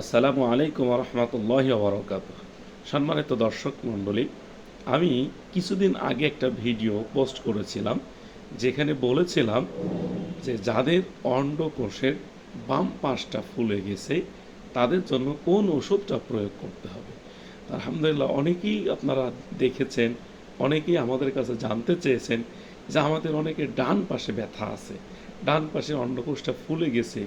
আসসালামু আলাইকুম রহমতুল্লাহ বরকাত সম্মানিত দর্শক মণ্ডলী, আমি কিছুদিন আগে একটা ভিডিও পোস্ট করেছিলাম, যেখানে বলেছিলাম যে যাদের অন্ডকোষের বাম পাশটা ফুলে গেছে, তাদের জন্য কোন ওষুধটা প্রয়োগ করতে হবে? আলহামদুলিল্লাহ, অনেকেই আপনারা দেখেছেন, অনেকেই আমাদের কাছে জানতে চেয়েছেন যে আমাদের অনেকের ডান পাশে ব্যথা আছে, ডান পাশে অন্ডকোষটা ফুলে গেছে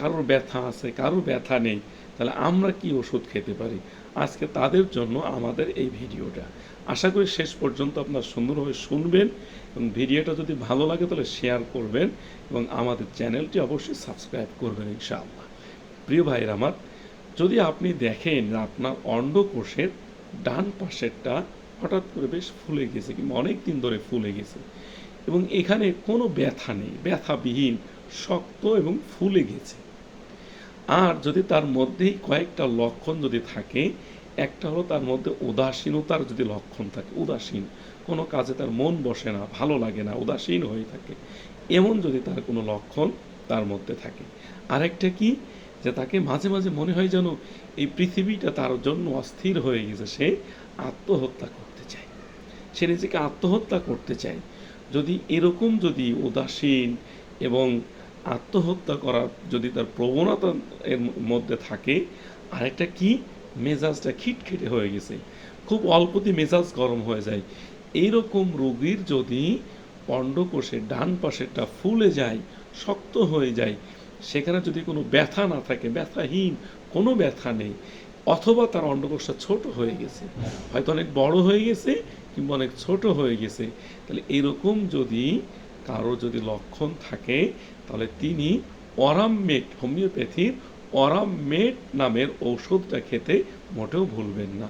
কারোর ব্যথা আছে, কারোর ব্যথা নেই, তাহলে আমরা কি ওষুধ খেতে পারি? আজকে তাদের জন্য আমাদের এই ভিডিওটা। আশা করি শেষ পর্যন্ত আপনারা সুন্দরভাবে শুনবেন এবং ভিডিওটা যদি ভালো লাগে তাহলে শেয়ার করবেন এবং আমাদের চ্যানেলটি অবশ্যই সাবস্ক্রাইব করবেন ইনশাআল্লাহ। প্রিয় ভাইয়ের আমার, যদি আপনি দেখেন আপনার অন্ডকোষের ডান পাশেরটা হঠাৎ করে বেশ ফুলে গেছে কিংবা অনেক দিন ধরে ফুলে গেছে এবং এখানে কোনো ব্যথা নেই, ব্যথাবিহীন, শক্ত এবং ফুলে গেছে। আর যদি তার মধ্যেই কয়েকটা লক্ষণ যদি থাকে, একটা হলো তার মধ্যে উদাসীনতার যদি লক্ষণ থাকে, উদাসীন। কোনো কাজে তার মন বসে না, ভালো লাগে না, উদাসীন হয়ে থাকে। এমন যদি তার কোনো লক্ষণ তার মধ্যে থাকে। আরেকটা কি? যে তাকে মাঝে মাঝে মনে হয় যেন এই পৃথিবীটা তার জন্য অস্থির হয়ে গেছে, সে আত্মহত্যা করতে চায়। সে নিজেকে আত্মহত্যা করতে চায়। যদি এরকম যদি উদাসীন এবং আত্মহত্যা করার যদি তার প্রবণতা এর মধ্যে থাকে, আরেকটা কি? মেজাজটা খিটখিটে হয়ে গেছে। খুব অল্পতে মেজাজ গরম হয়ে যায়। এইরকম রোগীর যদি অন্ডকোষের ডান পাশেরটা ফুলে যায়, শক্ত হয়ে যায়, সেখানে যদি কোনো ব্যথা না থাকে, ব্যথাহীন, কোনো ব্যথা নেই, অথবা তার অন্ডকোষটা ছোট হয়ে গেছে, হয়তো অনেক বড় হয়ে গেছে কিংবা অনেক ছোট হয়ে গেছে, তাহলে এরকম যদি কারও যদি লক্ষণ থাকে, তাহলে তিনি অরামমেট হোমিওপ্যাথির অরামমেট নামের ঔষধটা খেতে মোটেও ভুলবেন না।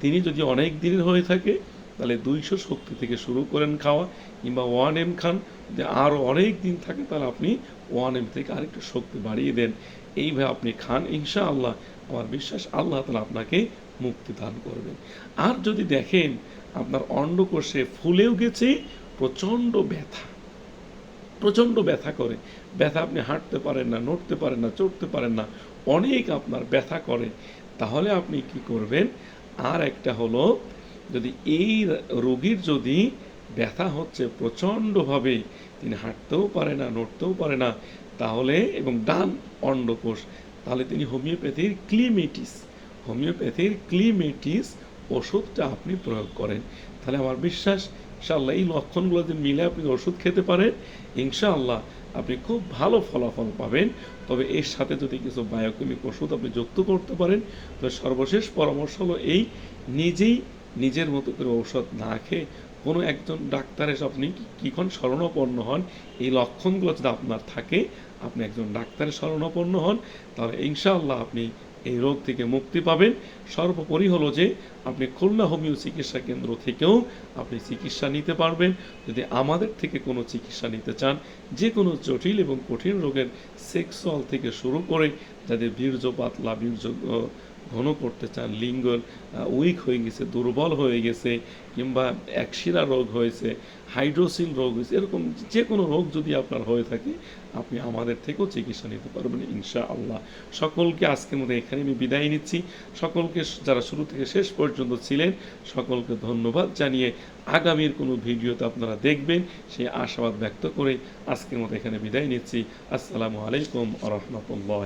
তিনি যদি অনেক দিনের হয়ে থাকে, তাহলে দুইশো শক্তি থেকে শুরু করেন খাওয়া, কিংবা ওয়ান এম খান যদি আরও অনেক দিন থাকে, তাহলে আপনি ওয়ান এম থেকে আরেকটু শক্তি বাড়িয়ে দেন। এইভাবে আপনি খান ইনশা আল্লাহ আমার বিশ্বাস আল্লাহ তালা আপনাকে মুক্তি দান করবেন। আর যদি দেখেন আপনার অন্ডকোষে ফুলেও গেছে, প্রচণ্ড ব্যথা। প্রচণ্ড ব্যথা করে। ব্যথা আপনি হাঁটতে পারেন না, নড়তে পারেন না, চড়তে পারেন না, অনেক আপনার ব্যথা করে। তাহলে আপনি কি করবেন? আর একটা হলো, যদি এই রোগীর যদি ব্যথা হচ্ছে প্রচণ্ডভাবে, তিনি হাঁটতেও পারে না, নড়তেও পারে না, তাহলে এবং ডান অন্ডকোষ, তাহলে তিনি হোমিওপ্যাথির ক্লিমেটিস হোমিওপ্যাথির ক্লিমেটিস ওষুধটা আপনি প্রয়োগ করেন। তাহলে আমার বিশ্বাস ইনশাআল্লাহ এই লক্ষণগুলো যদি মিলে আপনি ওষুধ খেতে পারেন, ইনশাআল্লাহ আপনি খুব ভালো ফলাফল পাবেন। তবে এর সাথে যদি কিছু বায়োকেমিক ওষুধ আপনি যুক্ত করতে পারেন তবে সর্বশেষ পরামর্শ হলো এই, নিজেই নিজের মতো করে ঔষধ না খেয়ে কোনো একজন ডাক্তার এসে আপনি কীক্ষণ শরণাপন্ন হন, এই লক্ষণগুলো যদি আপনার থাকে, আপনি একজন ডাক্তারের শরণাপন্ন হন, তাহলে ইনশাআল্লাহ আপনি এই রোগ থেকে মুক্তি পাবেন। সর্বোপরি হলো যে, আপনি খুলনা হোমিও চিকিৎসা কেন্দ্র থেকেও আপনি চিকিৎসা নিতে পারবেন। যদি আমাদের থেকে কোনো চিকিৎসা নিতে চান, যে কোনো জটিল এবং কঠিন রোগের সেক্সুয়াল থেকে শুরু করে, যাদের বীর্য পাতলা বীর্য ঘন করতে চান লিঙ্গ উইক হয়ে গেছে, দুর্বল হয়ে গেছে, কিংবা একশিরা রোগ হয়েছে, হাইড্রোসিল রোগ হয়েছে, এরকম যে কোনো রোগ যদি আপনার হয়ে থাকে, আপনি আমাদের থেকেও চিকিৎসা নিতে পারবেন ইনশা আল্লাহ সকলকে আজকের মধ্যে এখানে আমি বিদায় নিচ্ছি। সকলকে যারা শুরু থেকে শেষ পর্যন্ত ছিলেন, সকলকে ধন্যবাদ জানিয়ে আগামীর কোনো ভিডিওতে আপনারা দেখবেন, সেই আশাবাদ ব্যক্ত করে আজকের মতো এখানে বিদায় নিচ্ছি। আসসালামু আলাইকুম আ রহমতুল্লাহ